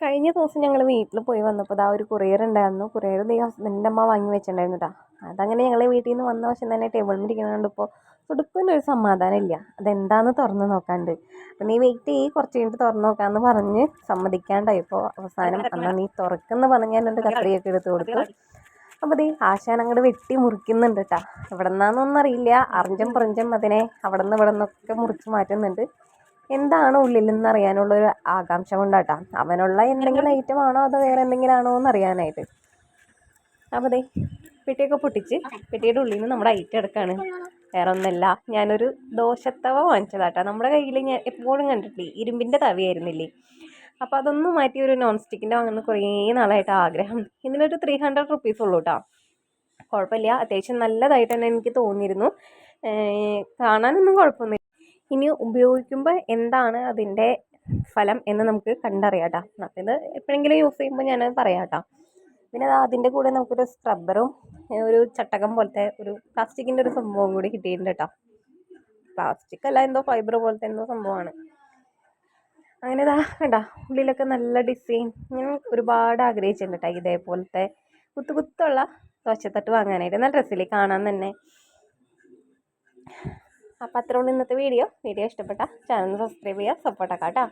കഴിഞ്ഞ ദിവസം ഞങ്ങൾ വീട്ടിൽ പോയി വന്നപ്പോൾ ആ ഒരു കൊറിയർ ഉണ്ടായിരുന്നു. കൊറിയർ ഈ ഹസ്ബൻഡിന്റെ അമ്മ വാങ്ങി വെച്ചിട്ടുണ്ടായിരുന്നു കേട്ടോ അതങ്ങനെ ഞങ്ങൾ വീട്ടിൽ നിന്ന് വന്ന വശം തന്നെ ടേബിളിൽ ഇരിക്കുന്നതുകൊണ്ട് ഇപ്പോൾ ഉടുപ്പിന്റെ ഒരു സമാധാനം ഇല്ല. അതെന്താന്ന് തുറന്ന് നോക്കാണ്ട്. അപ്പം നീ വെയിറ്റ് ചെയ്യ് കുറച്ച് കഴിഞ്ഞിട്ട് തുറന്ന് നോക്കാമെന്ന് പറഞ്ഞ് സമ്മതിക്കാണ്ടായി. ഇപ്പോൾ അവസാനം അന്ന് നീ തുറക്കുന്ന പറഞ്ഞ് ഞാൻ എന്റെ കത്രിയൊക്കെ എടുത്ത് കൊടുത്തു. അപ്പോൾ ദേ ആശാൻ അങ്ങോട്ട് വെട്ടി മുറിക്കുന്നുണ്ട് കേട്ടോ എവിടെ നിന്നാന്നൊന്നും അറിയില്ല. അറിഞ്ചും പറഞ്ചം അതിനെ അവിടെ നിന്ന് ഇവിടെ നിന്നൊക്കെ മുറിച്ച് മാറ്റുന്നുണ്ട്. എന്താണ് ഉള്ളിൽ നിന്ന് അറിയാനുള്ളൊരു ആകാംക്ഷ കൊണ്ടാട്ടാ. അവനുള്ള എന്തെങ്കിലും ഐറ്റം ആണോ അതോ വേറെ എന്തെങ്കിലും ആണോ എന്ന് അറിയാനായിട്ട് അപ്പോൾ ദേ പെട്ടിയൊക്കെ പൊട്ടിച്ച് പെട്ടിയുടെ ഉള്ളിൽ നിന്ന് നമ്മുടെ ഐറ്റം എടുക്കാണ്. വേറെ ഒന്നല്ല ഞാനൊരു ദോശത്തവ വാങ്ങിച്ചതാട്ടാ. നമ്മുടെ കയ്യിൽ ഞാൻ എപ്പോഴും കണ്ടിട്ടില്ലേ ഇരുമ്പിന്റെ തവിയായിരുന്നില്ലേ? അപ്പോൾ അതൊന്നും മാറ്റി ഒരു നോൺ സ്റ്റിക്കിന്റെ വാങ്ങുന്ന കുറേ നാളായിട്ട് ആഗ്രഹം. ഇതിനൊരു ത്രീ ഹൺഡ്രഡ് റുപ്പീസ് ഉള്ളൂ കേട്ടോ കുഴപ്പമില്ല അത്യാവശ്യം നല്ലതായിട്ട് തന്നെ എനിക്ക് തോന്നിയിരുന്നു. കാണാനൊന്നും കുഴപ്പമൊന്നുമില്ല. ഇനി ഉപയോഗിക്കുമ്പോൾ എന്താണ് അതിന്റെ ഫലം എന്ന് നമുക്ക് കണ്ടറിയാം കേട്ടോ ഇത് എപ്പോഴെങ്കിലും യൂസ് ചെയ്യുമ്പോൾ ഞാൻ പറയാം കേട്ടോ പിന്നെ അത് അതിന്റെ കൂടെ നമുക്കൊരു സ്ക്രബ്ബറും ഒരു ചട്ടകം പോലത്തെ ഒരു പ്ലാസ്റ്റിക്കിന്റെ ഒരു സംഭവം കൂടി കിട്ടിയിട്ടുണ്ട് കേട്ടോ പ്ലാസ്റ്റിക് അല്ല എന്തോ ഫൈബർ പോലത്തെ എന്തോ സംഭവമാണ്. അങ്ങനെ ഇതാ കേട്ടോ ഉള്ളിലൊക്കെ നല്ല ഡിസൈൻ ഞാൻ ഒരുപാട് ആഗ്രഹിച്ചിട്ടുണ്ട് കേട്ടോ ഇതേപോലത്തെ കുത്തു കുത്തുള്ള ദോശത്തട്ട് വാങ്ങാനായിട്ട്. നല്ല ഡ്രസ്സിൽ കാണാൻ തന്നെ. അപ്പോൾ അത്രേ ഇന്നത്തെ വീഡിയോ വീഡിയോ ഇഷ്ടപ്പെട്ട ചാനൽ സബ്സ്ക്രൈബ് ചെയ്യുക സപ്പോർട്ടൊക്കെ കേട്ടോ